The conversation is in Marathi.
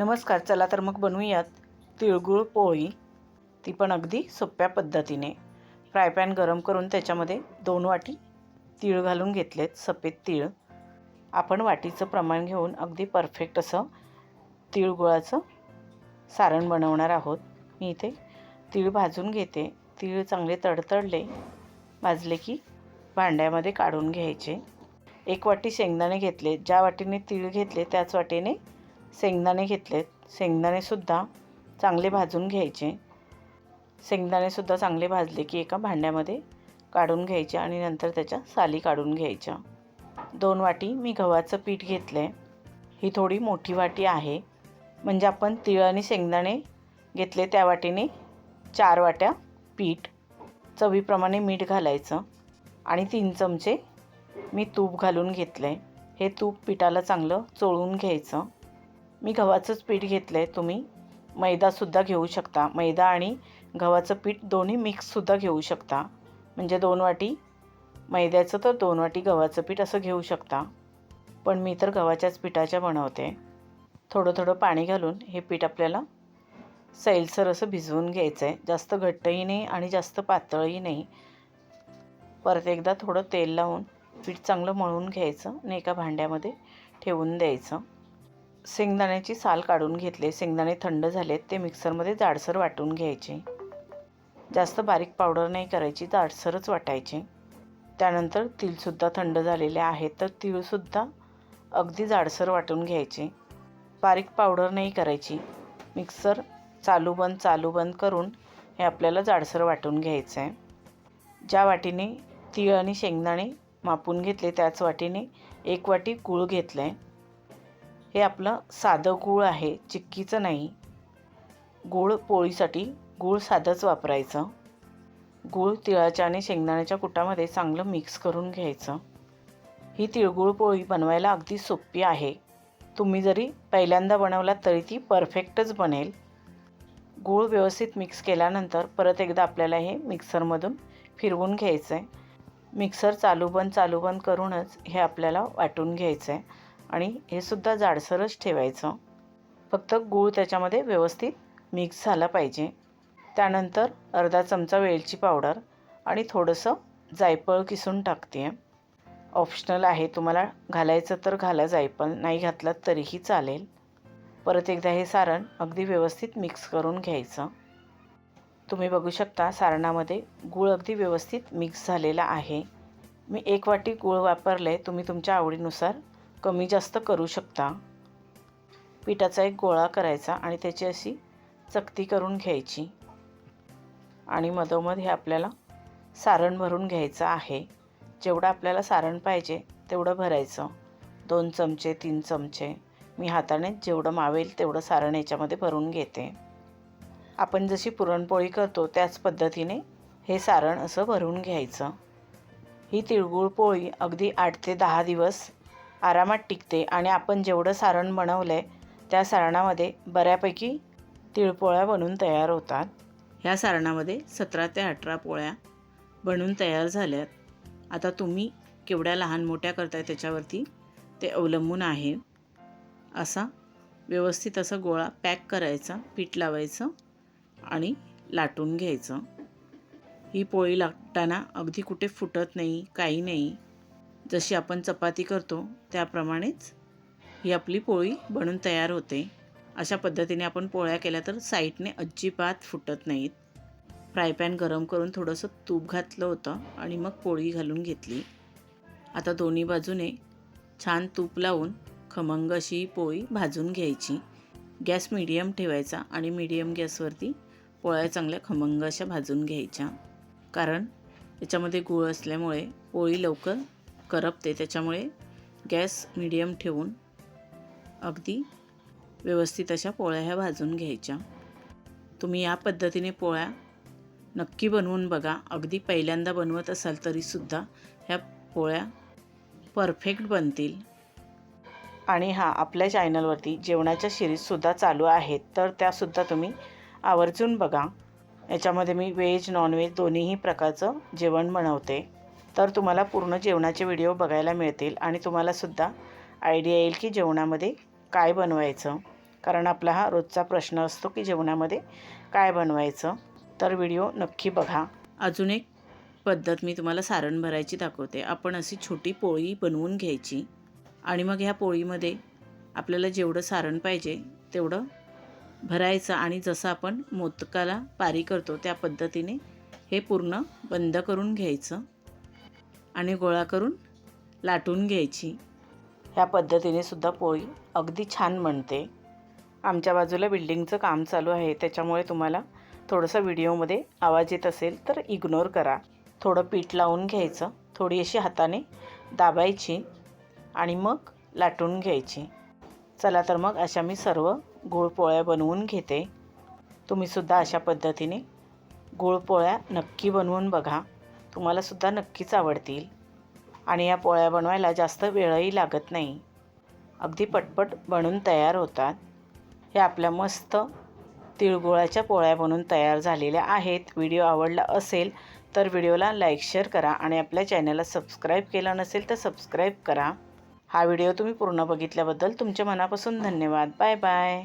नमस्कार चला तर मग बनवूयात तिळगुळ पोळी. ती पण अगदी सोप्या पद्धतीने. फ्राय पॅन गरम करून त्याच्यामध्ये दोन वाटी तीळ घालून घेतलेत सफेद तीळ. आपण वाटीचं प्रमाण घेऊन अगदी परफेक्ट असं तिळगुळाचं सारण बनवणार आहोत. मी इथे तीळ भाजून घेते. तीळ चांगले तडतडले भाजले की भांड्यामध्ये काढून घ्यायचे. एक वाटी शेंगदाणे घेतले. ज्या वाटीने तीळ घेतले त्याच वाटीने शेंगदाणे घेतलेत. शेंगदाणेसुद्धा चांगले भाजून घ्यायचे. शेंगदाणेसुद्धा चांगले भाजले की एका भांड्यामध्ये काढून घ्यायचे आणि नंतर त्याच्या साली काढून घ्यायच्या. दोन वाटी मी गव्हाचं पीठ घेतलं आहे ही थोडी मोठी वाटी आहे. म्हणजे आपण तिळ आणि शेंगदाणे घेतले त्या वाटीने चार वाट्या पीठ चवीप्रमाणे मीठ घालायचं आणि तीन चमचे मी तूप घालून घेतलं आहे हे तूप पिठाला चांगलं चोळून घ्यायचं. मी गव्हाचंच पीठ घेतलं आहे तुम्ही मैदासुद्धा घेऊ शकता. मैदा आणि गव्हाचं पीठ दोन्ही मिक्ससुद्धा घेऊ शकता. म्हणजे दोन वाटी मैद्याचं तर दोन वाटी गव्हाचं पीठ असं घेऊ शकता. पण मी तर गव्हाच्याच पिठाच्या बनवते. थोडं थोडं पाणी घालून हे पीठ आपल्याला सैलसर असं भिजवून घ्यायचं आहे जास्त घट्टही नाही आणि जास्त पातळही नाही. परत एकदा थोडं तेल लावून पीठ चांगलं मळून घ्यायचं आणि एका भांड्यामध्ये ठेवून द्यायचं. शेंगदाण्याची साल काढून घेतले. शेंगदाणे थंड झालेत ते मिक्सरमध्ये जाडसर वाटून घ्यायचे. जास्त बारीक पावडर नाही करायची जाडसरच वाटायचे. त्यानंतर तिळसुद्धा थंड झालेले आहेत तर तिळसुद्धा अगदी जाडसर वाटून घ्यायचे. बारीक पावडर नाही करायची. मिक्सर चालू बंद चालू बंद करून हे आपल्याला जाडसर वाटून घ्यायचं आहे ज्या वाटीने तीळ आणि शेंगदाणे मापून घेतले त्याच वाटीने एक वाटी गूळ घेतलं आहे हे आपलं साधं गूळ आहे चिक्कीचं नाही. गूळ पोळीसाठी गूळ साधंच वापरायचं. गूळ तिळाच्या आणि शेंगदाण्याच्या कुटामध्ये चांगलं मिक्स करून घ्यायचं. ही तिळगुळ पोळी बनवायला अगदी सोपी आहे. तुम्ही जरी पहिल्यांदा बनवलात तरी ती परफेक्टच बनेल. गूळ व्यवस्थित मिक्स केल्यानंतर परत एकदा आपल्याला हे मिक्सरमधून फिरवून घ्यायचं आहे मिक्सर चालू बंद चालू बंद करूनच हे आपल्याला वाटून घ्यायचं आहे आणि हे सुद्धा जाडसरच ठेवायचं. फक्त गूळ त्याच्यामध्ये व्यवस्थित मिक्स झाला पाहिजे. त्यानंतर अर्धा चमचा वेलची पावडर आणि थोडंसं जायफळ किसून टाकते आहे ऑप्शनल आहे तुम्हाला घालायचं तर घाला जायफळ नाही घातलं तरीही चालेल. परत एकदा हे सारण अगदी व्यवस्थित मिक्स करून घ्यायचं. तुम्ही बघू शकता सारणामध्ये गूळ अगदी व्यवस्थित मिक्स झालेला आहे. मी एक वाटी गूळ वापरले तुम्ही तुमच्या आवडीनुसार कमी जास्त करू शकता. पिठाचा एक गोळा करायचा आणि त्याची अशी चकती करून घ्यायची. आणि मधोमध हे आपल्याला सारण भरून घ्यायचं आहे. जेवढं आपल्याला सारण पाहिजे तेवढं भरायचं. दोन चमचे तीन चमचे. मी हाताने जेवढं मावेल तेवढं सारण याच्यामध्ये भरून घेते. आपण जशी पुरणपोळी करतो त्याच पद्धतीने हे सारण असं भरून घ्यायचं. ही तिळगुळ पोळी अगदी आठ ते दहा दिवस आरामात टिकते आणि आपण जेवढं सारण बनवलं आहे त्या सारणामध्ये बऱ्यापैकी तिळपोळ्या बनून तयार होतात. ह्या सारणामध्ये सतरा ते अठरा पोळ्या बनून तयार झाल्यात. आता तुम्ही केवढ्या लहान मोठ्या करताय त्याच्यावरती ते अवलंबून आहे. असा व्यवस्थित असा गोळा पॅक करायचा पीठ लावायचं आणि लाटून घ्यायचं. ही पोळी लाटताना अगदी कुठे फुटत नाही काही नाही. जशी आपण चपाती करतो त्याप्रमाणेच ही आपली पोळी बनून तयार होते. अशा पद्धतीने आपण पोळ्या केल्या तर साईडने अजिबात फुटत नाहीत. फ्राय पॅन गरम करून थोडंसं तूप घातलं होतं आणि मग पोळी घालून घेतली. आता दोन्ही बाजूने छान तूप लावून खमंग अशी पोळी भाजून घ्यायची. गॅस मिडियम ठेवायचा आणि मिडियम गॅसवरती पोळ्या चांगल्या खमंग अशा भाजून घ्यायच्या. कारण याच्यामध्ये गूळ असल्यामुळे पोळी लवकर करपते. त्याच्यामुळे गॅस मिडियम ठेवून अगदी व्यवस्थित अशा पोळ्या ह्या भाजून घ्यायच्या. तुम्ही या पद्धतीने पोळ्या नक्की बनवून बघा. अगदी पहिल्यांदा बनवत असाल तरीसुद्धा ह्या पोळ्या परफेक्ट बनतील. आणि हा आपल्या चॅनलवरती जेवणाच्या सिरीजसुद्धा चालू आहेत. तर त्यासुद्धा तुम्ही आवर्जून बघा. याच्यामध्ये मी व्हेज नॉनव्हेज दोन्हीही प्रकारचं जेवण बनवते. तर तुम्हाला पूर्ण जेवणाचे व्हिडिओ बघायला मिळतील आणि तुम्हालासुद्धा आयडिया येईल की जेवणामध्ये काय बनवायचं. कारण आपला हा रोजचा प्रश्न असतो की जेवणामध्ये काय बनवायचं. तर व्हिडिओ नक्की बघा. अजून एक पद्धत मी तुम्हाला सारण भरायची दाखवते. आपण अशी छोटी पोळी बनवून घ्यायची आणि मग ह्या पोळीमध्ये आपल्याला जेवढं सारण पाहिजे तेवढं भरायचं आणि जसं आपण मोदकाला पारी करतो त्या पद्धतीने हे पूर्ण बंद करून घ्यायचं. आणि गोळा करून लाटून घ्यायची. ह्या पद्धतीने सुद्धा पोळी अगदी छान बनते. आमच्या बाजूला बिल्डिंगचं काम चालू आहे त्याच्यामुळे तुम्हाला थोडंसं व्हिडिओमध्ये आवाज येत असेल तर इग्नोर करा. थोडं पीठ लावून घ्यायचं थोडी अशी हाताने दाबायची आणि मग लाटून घ्यायची. चला तर मग अशा मी सर्व गुळपोळ्या बनवून घेते. तुम्हीसुद्धा अशा पद्धतीने गुळपोळ्या नक्की बनवून बघा. तुम्हालासुद्धा नक्कीच आवडतील. आणि या पोळ्या बनवायला जास्त वेळही लागत नाही. अगदी पटपट बनून तयार होतात. हे आपल्या मस्त तिळगुळाच्या पोळ्या बनून तयार झालेल्या आहेत. व्हिडिओ आवडला असेल तर व्हिडिओला लाईक शेअर करा आणि आपल्या चॅनलला सबस्क्राईब केलं नसेल तर सबस्क्राईब करा. हा व्हिडिओ तुम्ही पूर्ण बघितल्याबद्दल तुमच्या मनापासून धन्यवाद. Bye bye.